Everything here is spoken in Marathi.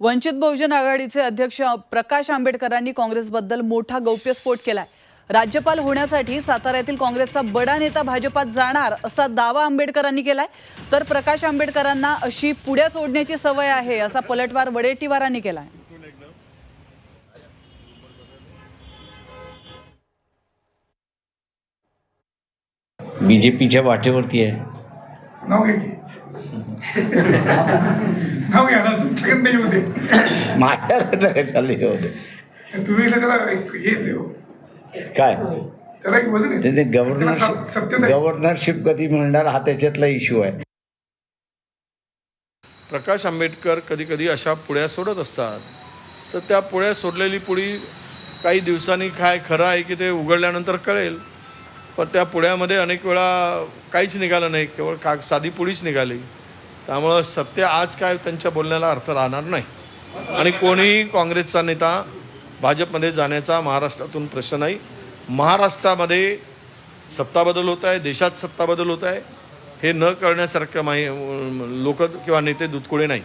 वंचित बहुजन आघाडीचे अध्यक्ष प्रकाश आंबेडकरांनी काँग्रेसबद्दल मोठा गौप्यस्फोट केलाय. राज्यपाल होण्यासाठी साताऱ्यातील काँग्रेसचा बडा नेता भाजपात जाणार असा दावा आंबेडकरांनी केलाय. तर प्रकाश आंबेडकरांना अशी पुढ्या सोडण्याची सवय आहे असा पलटवार वडेट्टीवारांनी केलाय. बीजेपीच्या वाटेवरती आहे. ना तुमच्याकडे नाही होते माझ्याकडे कशाला हे होते तुम्ही त्याला एक हे देऊ. काय? त्याला एक वजन आहे. ते त्याला गव्हर्नरशिप सत- सत्य नाही. गव्हर्नरशिप कधी मिळणार हा त्याच्यातला इश्यू आहे. प्रकाश आंबेडकर कधी कधी अशा पुळ्या सोडत असतात. तर त्या पुळ्या सोडलेली पुळी काही दिवसांनी काय खरं आहे की ते उघडल्यानंतर कळेल. पण त्या पुळ्यामध्ये अनेक वेळा काहीच निघालं नाही. केवळ का साधी पुळीच निघाली. त्यामुळं सत्य आज काय त्यांच्या बोलण्याला अर्थ राहणार नाही. आणि कोणीही काँग्रेसचा नेता भाजपमध्ये जाण्याचा महाराष्ट्रातून प्रश्न नाही. महाराष्ट्रामध्ये सत्ता बदल होत आहे देशात सत्ता बदल होत आहे. हे न करण्यासारखं माही लोक किंवा नेते दुधकुळे नाही.